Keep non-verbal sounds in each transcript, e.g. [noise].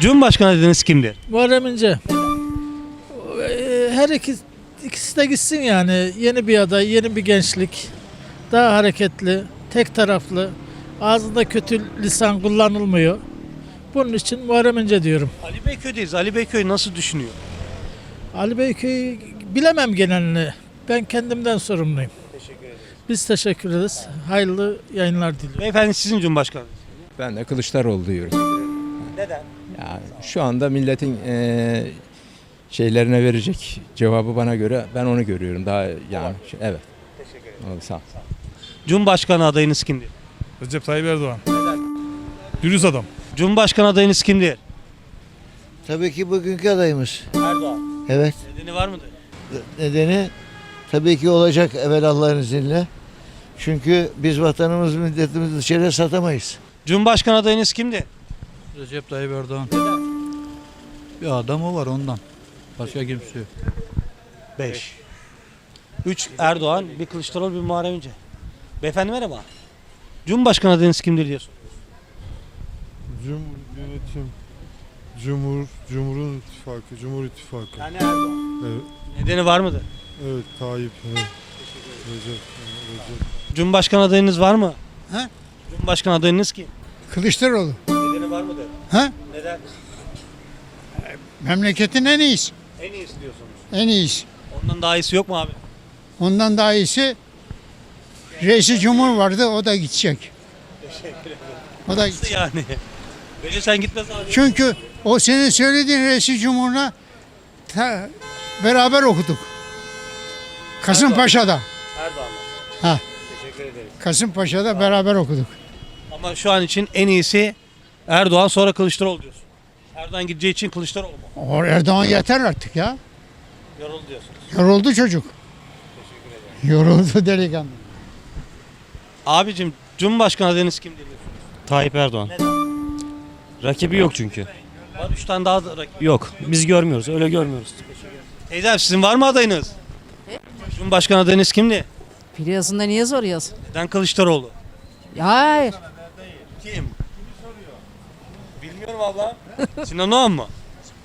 Cumhurbaşkanı adayınız kimdir? Muharrem İnce. Ee, Her iki, ikisi de gitsin yani. Yeni bir aday, yeni bir gençlik. Daha hareketli, tek taraflı. Ağzında kötü lisan kullanılmıyor. Bunun için Muharrem İnce diyorum. Ali Beyköy'deyiz. Ali Beyköy nasıl düşünüyor? Ali Beyköy'ü bilemem genelini. Ben kendimden sorumluyum. Teşekkür ederim. Biz teşekkür ederiz. Hayırlı yayınlar diliyorum. Beyefendi sizin Cumhurbaşkanı. Ben de Kılıçdaroğlu diyorum. Neden? Yani şu anda milletin eee, şeylerine verecek cevabı bana göre ben onu görüyorum. Daha yani evet. Teşekkür ederim. Sağ ol. Cumhurbaşkanı adayınız kimdir? Recep Tayyip Erdoğan. Dürüst adam. Cumhurbaşkanı adayınız kimdir? Tabii ki bugünkü adayımız. Erdoğan. Evet. Nedeni var mıdır? Nedeni tabii ki olacak evvel Allah'ın izniyle. Çünkü biz vatanımız, milletimizi dışarıya satamayız. Cumhurbaşkanı adayınız kimdir? Recep Tayyip Erdoğan. Bir adam o var ondan. Başka kimse yok. 5. 3 Erdoğan, bir Kılıçdaroğlu, bir Muharrem İnce. Beyefendi merhaba. Cumhurbaşkanı adayınız kimdir soruyorum. Cumhur yönetim. Cumhur, Cumhur'un ittifakı, Cumhur İttifakı. Yani Erdoğan. Evet, Nedeni var mıdır? evet Tayyip. Evet. Recep, Recep. Cumhurbaşkanı adayınız var mı? He? Cumhurbaşkanı adayınız kim? Kılıçdaroğlu. Ha? Neden? Memleketin en iyisi. En iyisi diyorsunuz. En iyisi. Ondan daha iyisi yok mu abi? Ondan daha iyisi reisi cumhur vardı o da gidecek. O da Nasıl gidecek. yani? Bence sen gitmez abi. Çünkü o senin söylediğin reisi cumhuruna ta- beraber okuduk. Kasımpaşa'da. Erdoğan'la. Ha. Teşekkür ederiz. Kasımpaşa'da beraber okuduk. Ama şu an için en iyisi Erdoğan sonra Kılıçdaroğlu diyorsun. Erdoğan gideceği için Kılıçdaroğlu mu? O Erdoğan yeter artık ya. Yoruldu diyorsunuz. Yoruldu çocuk. Yoruldu delikanlı. Abicim Cumhurbaşkanı adayınız kim diye soruyorsun. Tayyip Erdoğan. Rakibi yok çünkü. Var 3 tane daha da rakip. Yok. Biz görmüyoruz. Öyle görmüyoruz. Teyzem sizin var mı adayınız? Cumhurbaşkanı adayınız kimdi? Biliyorsun da niye soruyorsun? Neden Kılıçdaroğlu? Hayır. Kim? Bilmiyorum abla. Sinan Oğan mı?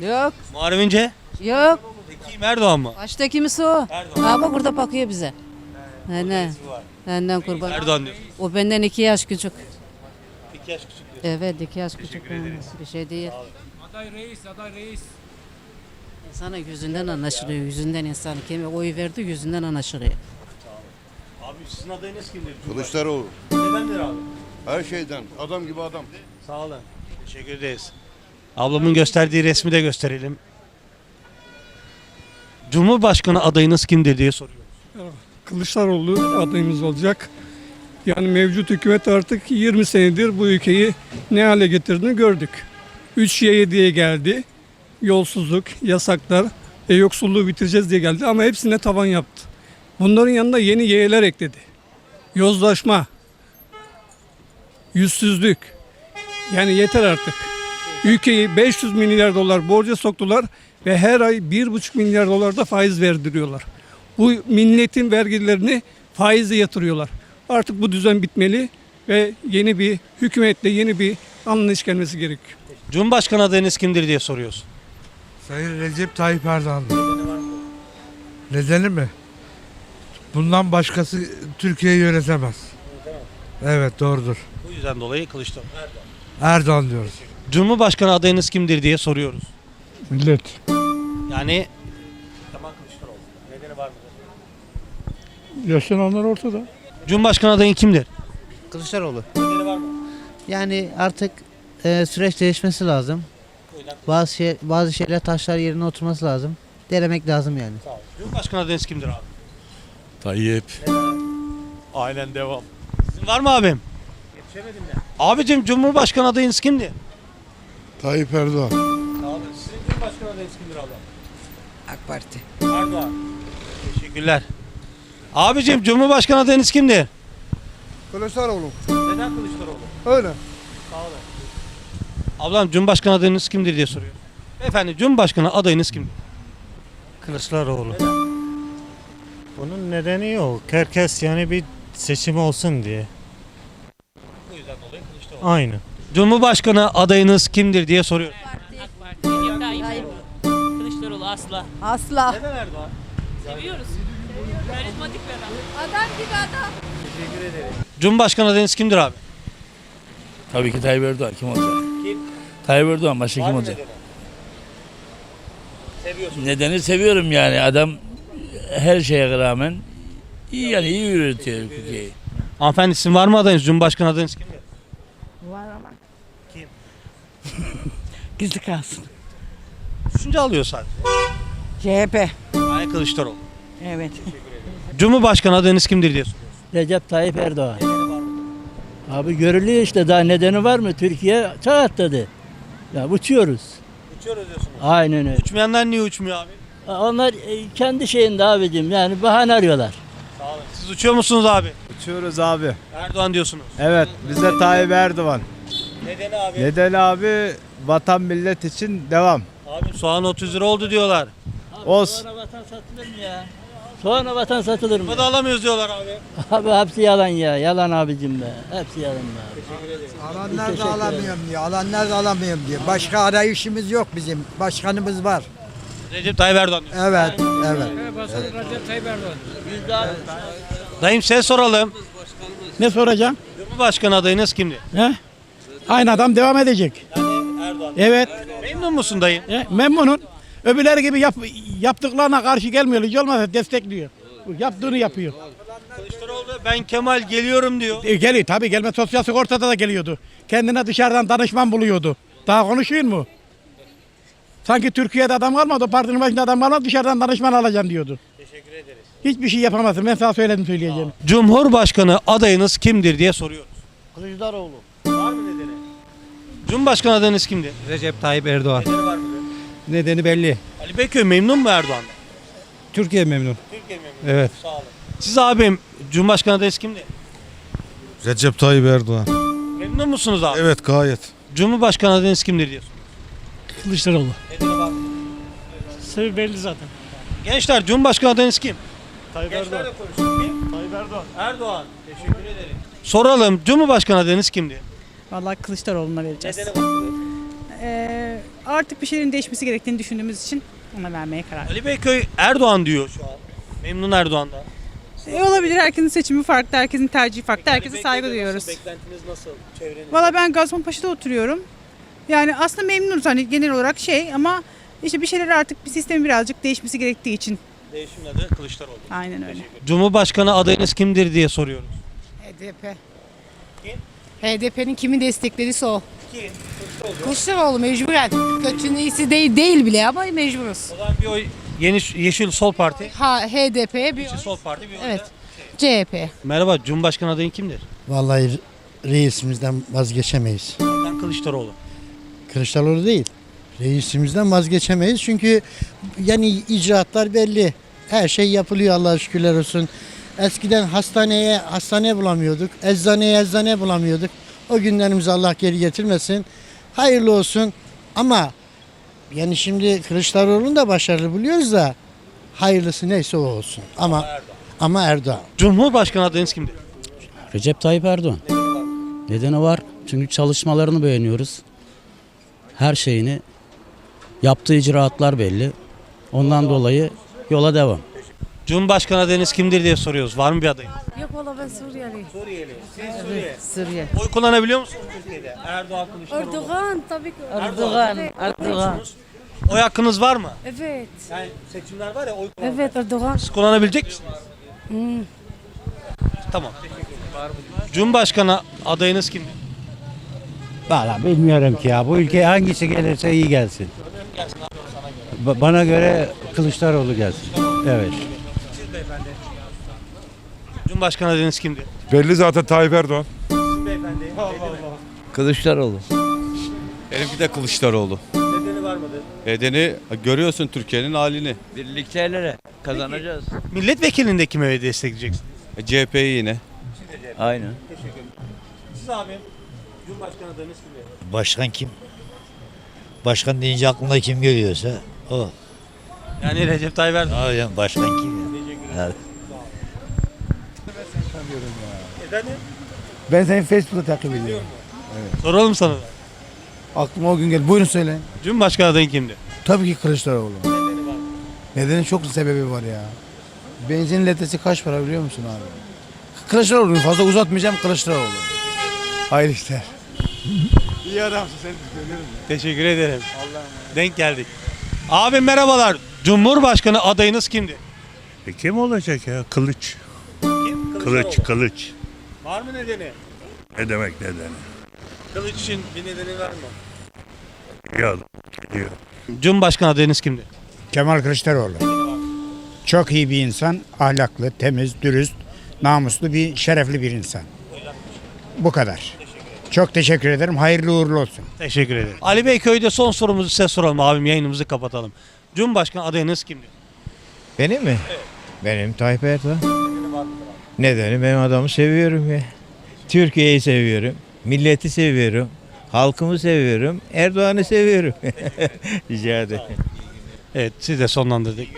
Yok. Muharrem İnce? Yok. Kim Erdoğan mı? Başta kimisi o? Erdoğan. Bak burada bakıyor bize. Ne? var. Benden kurban. Erdoğan diyorsun. O benden iki yaş küçük. 2 yaş küçük diyorsun. Evet iki yaş küçük. Teşekkür ederiz. Bir şey değil. Aday reis, aday reis. İnsana yüzünden anlaşılıyor. Yüzünden insan kime oy verdi yüzünden anlaşılıyor. Abi sizin adayınız kimdir? Kılıçdaroğlu. Nedendir abi? Her şeyden. Adam gibi adam. Sağ olun. Teşekkür ederiz. Ablamın gösterdiği resmi de gösterelim. Cumhurbaşkanı adayınız kimdir diye soruyor. Kılıçdaroğlu adayımız olacak. Yani mevcut hükümet artık 20 senedir bu ülkeyi ne hale getirdiğini gördük. 3Y diye geldi. Yolsuzluk, yasaklar, e, yoksulluğu bitireceğiz diye geldi ama hepsine tavan yaptı. Bunların yanında yeni Y'ler ekledi. Yozlaşma, yüzsüzlük. Yani yeter artık. Ülkeyi 500 milyar dolar borca soktular ve her ay 1,5 milyar dolar da faiz verdiriyorlar. Bu milletin vergilerini faize yatırıyorlar. Artık bu düzen bitmeli ve yeni bir hükümetle yeni bir anlayış gelmesi gerekiyor. Cumhurbaşkanı adayınız kimdir diye soruyorsun. Sayın Recep Tayyip Erdoğan. Nedeni mi? Bundan başkası Türkiye'yi yönetemez. Evet doğrudur. Bu yüzden dolayı Kılıçdaroğlu. Erdoğan diyoruz. Cumhurbaşkanı adayınız kimdir diye soruyoruz. Millet. Yani Kemal Kılıçdaroğlu. Nedeni var mı? Yaşananlar ortada. Cumhurbaşkanı adayın kimdir? Kılıçdaroğlu. Nedeni var mı? Yani artık e, süreç değişmesi lazım. Bazı şey, bazı şeyler taşlar yerine oturması lazım. Denemek lazım yani. Sağ olun. Cumhurbaşkanı adayınız kimdir abi? Tayyip. Aynen devam. Sizin var mı abim? Yetişemedim de. Abicim Cumhurbaşkanı adayınız kimdi? Tayyip Erdoğan. Sağ olun. Sizin Cumhurbaşkanı adayınız kimdir abla? AK Parti. Erdoğan. Teşekkürler. Abicim Cumhurbaşkanı adayınız kimdir? Kılıçdaroğlu. Neden Kılıçdaroğlu? Öyle. Sağ olun. Ablam Cumhurbaşkanı adayınız kimdir diye soruyor. Efendim Cumhurbaşkanı adayınız kimdir? Kılıçdaroğlu. Bunun nedeni yok. Herkes yani bir seçim olsun diye. Bu yüzden dolayı Kılıçdaroğlu. Aynı. Cumhurbaşkanı adayınız kimdir diye soruyorum. Parti Asla. Asla. Neden Erdoğan? Seviyoruz. Karizmatik bir adam. Adam gibi adam. Cumhurbaşkanı adayınız kimdir abi? Tabii ki Tayyip Erdoğan kim olacak? Tayyip Erdoğan başka kim olacak? Seviyorsun. Nedeni seviyorum yani adam her şeye rağmen iyi yani iyi yürütüyor ülkeyi. Hanımefendi sizin var mı adayınız? Cumhurbaşkanı adayınız kimdir? Var ama. Kim? Gizli kalsın. Düşünce alıyor sadece. CHP. Ay Kılıçdaroğlu. Evet. Cumhurbaşkanı adayınız kimdir diye soruyoruz. Recep Tayyip Erdoğan. Abi görülüyor işte daha nedeni var mı? Türkiye çağ atladı. Ya uçuyoruz. Uçuyoruz diyorsunuz. Aynen öyle. Uçmayanlar niye uçmuyor abi? Onlar e, kendi şeyinde abicim yani bahane arıyorlar. Sağ olun. Siz uçuyor musunuz abi? Uçuyoruz abi. Erdoğan diyorsunuz. Evet bize Tayyip Erdoğan. Nedeni abi? Neden abi? Vatan millet için devam. Abi soğan 30 lira oldu diyorlar. Olsun. Sonra vatan satılır mı ya? Sonra vatan satılır mı? Bu da alamıyoruz diyorlar abi. [laughs] Abi hepsi yalan ya. Yalan abicim be. Hepsi yalan be. Alanlar da alamıyorum diyor. Alanlar da alamıyorum diyor. Başka arayışımız yok bizim. Başkanımız var. Recep Tayyip Erdoğan diyor. Evet, evet. Dayım size soralım. Ne soracağım? Cumhurbaşkanı adayınız kimdi? He? Aynı adam devam edecek. Erdoğan. Evet. Memnun musun dayım? E, memnunum. Öbürleri gibi yap, yaptıklarına karşı gelmiyor. Hiç olmazsa destekliyor. Yaptığını yapıyor. Kılıçdaroğlu ben Kemal geliyorum diyor. E, geliyor tabii gelme sosyal sigortada da geliyordu. Kendine dışarıdan danışman buluyordu. Daha konuşuyor mu? Sanki Türkiye'de adam kalmadı, partinin başında adam kalmadı, dışarıdan danışman alacağım diyordu. Teşekkür ederiz. Hiçbir şey yapamazsın. Ben sana söyledim söyleyeceğim. Cumhurbaşkanı adayınız kimdir diye soruyoruz. Kılıçdaroğlu. Cumhurbaşkanı adayınız kimdir? Recep Tayyip Erdoğan. Nedeni var mı? Nedeni belli. Ali Beyköy memnun mu Erdoğan'dan? Türkiye memnun. Türkiye memnun. Evet. Sağ olun. Siz abim Cumhurbaşkanı adayınız kimdi? Recep Tayyip Erdoğan. Memnun musunuz abi? Evet gayet. Cumhurbaşkanı adayınız kimdir diye soruyoruz. Kılıçdaroğlu. Nedeni var mı? Sebebi belli zaten. Gençler Cumhurbaşkanı adayınız kim? Tayyip Erdoğan. Kim? Tayyip Erdoğan. Erdoğan. Teşekkür ederim. Soralım Cumhurbaşkanı adayınız kimdi? Vallahi Kılıçdaroğlu'na vereceğiz. Ee, artık bir şeylerin değişmesi gerektiğini düşündüğümüz için ona vermeye karar verdik. Ali Beyköy Erdoğan diyor şu an. Memnun Erdoğan'dan. E, olabilir. Herkesin seçimi farklı, herkesin tercihi farklı. Herkese Ali saygı Beyköy'de duyuyoruz. Nasıl, beklentiniz nasıl? Çevreniz? Valla ben Gazipaşa'da oturuyorum. Yani aslında memnunuz hani genel olarak şey ama işte bir şeyler artık bir sistemin birazcık değişmesi gerektiği için. Değişimin adı Kılıçdaroğlu. Aynen öyle. Cumhurbaşkanı adayınız kimdir diye soruyoruz. HDP. HDP'nin kimi desteklediyse o. Kim? Kılıçdaroğlu mecburen. Kötünün iyisi değil, değil bile ama mecburuz. O zaman bir oy Yeni Yeşil Sol Parti. Ha HDP'ye bir Yeşil Sol Parti bir oy Evet. da- CHP. Merhaba Cumhurbaşkanı adayın kimdir? Vallahi reisimizden vazgeçemeyiz. Ben Kılıçdaroğlu. Kılıçdaroğlu değil. Reisimizden vazgeçemeyiz çünkü yani icraatlar belli. Her şey yapılıyor Allah'a şükürler olsun. Eskiden hastaneye hastane bulamıyorduk. Eczaneye eczane bulamıyorduk. O günlerimizi Allah geri getirmesin. Hayırlı olsun. Ama yani şimdi Kılıçdaroğlu'nu da başarılı buluyoruz da hayırlısı neyse o olsun. Ama ama Erdoğan. Cumhurbaşkanı adayınız kimdir? Recep Tayyip Erdoğan. Nedeni var. Çünkü çalışmalarını beğeniyoruz. Her şeyini yaptığı icraatlar belli. Ondan dolayı yola devam. Cumhurbaşkanı adayınız kimdir diye soruyoruz. Var mı bir adayınız? Yok valla ben Suriyeli. Suriyeli. Siz Suriye. Suriye. Oy kullanabiliyor musunuz Türkiye'de? Erdoğan Kılıçdaroğlu. Erdoğan tabii ki. Erdoğan. Erdoğan. Oy hakkınız var mı? Evet. Yani seçimler var ya oy kullanmak. Evet Erdoğan. Siz kullanabilecek misiniz? Tamam. Cumhurbaşkanı adayınız kimdir? Valla bilmiyorum ki ya. Bu ülkeye hangisi gelirse iyi gelsin. Ba- Bana göre Kılıçdaroğlu gelsin. Evet. Cumhurbaşkanı adayınız kimdir? Belli zaten Tayyip Erdoğan. Beyefendi. Kılıçdaroğlu. Benimki de Kılıçdaroğlu. Nedeni var mıdır? Nedeni görüyorsun Türkiye'nin halini. Birlikteylere kazanacağız. Milletvekilinde kime destekleyeceksiniz? E, CHP'yi yine. Aynen. Siz abi. Cumhurbaşkanı adayınız kimdir? Başkan kim? Başkan deyince aklına kim geliyorsa o. Yani Recep Tayyip Erdoğan. Aynen başkan kim? Ben seni Facebook'ta takip ediyorum. Soralım sana. Aklıma o gün geldi. Buyurun söyle. Cumhurbaşkanı adayın kimdir? Tabii ki Kılıçdaroğlu. Nedeni çok sebebi var ya. Benzin litresi kaç para biliyor musun abi? Kılıçdaroğlu'nu fazla uzatmayacağım Kılıçdaroğlu. Hayırlı işler. [laughs] İyi adamsın sen Teşekkür ederim. Denk geldik. Abim merhabalar. Cumhurbaşkanı adayınız kimdi? E kim olacak ya? Kılıç. Kim? Kılıç, kılıç. Var mı nedeni? Ne demek nedeni? Kılıç için bir nedeni var mı? Ya Cumhurbaşkanı adayınız kimdi? Kemal Kılıçdaroğlu. Çok iyi bir insan, ahlaklı, temiz, dürüst, namuslu bir, şerefli bir insan. Bu kadar. Çok teşekkür ederim. Hayırlı uğurlu olsun. Teşekkür ederim. Ali Bey köyde son sorumuzu size soralım abim yayınımızı kapatalım. Cumhurbaşkanı adayınız kimdi? Benim mi? Benim Tayyip Erdoğan. Nedeni ben adamı seviyorum ya. Türkiye'yi seviyorum. Milleti seviyorum. Halkımı seviyorum. Erdoğan'ı seviyorum. [laughs] Rica ederim. Evet siz de sonlandırdık.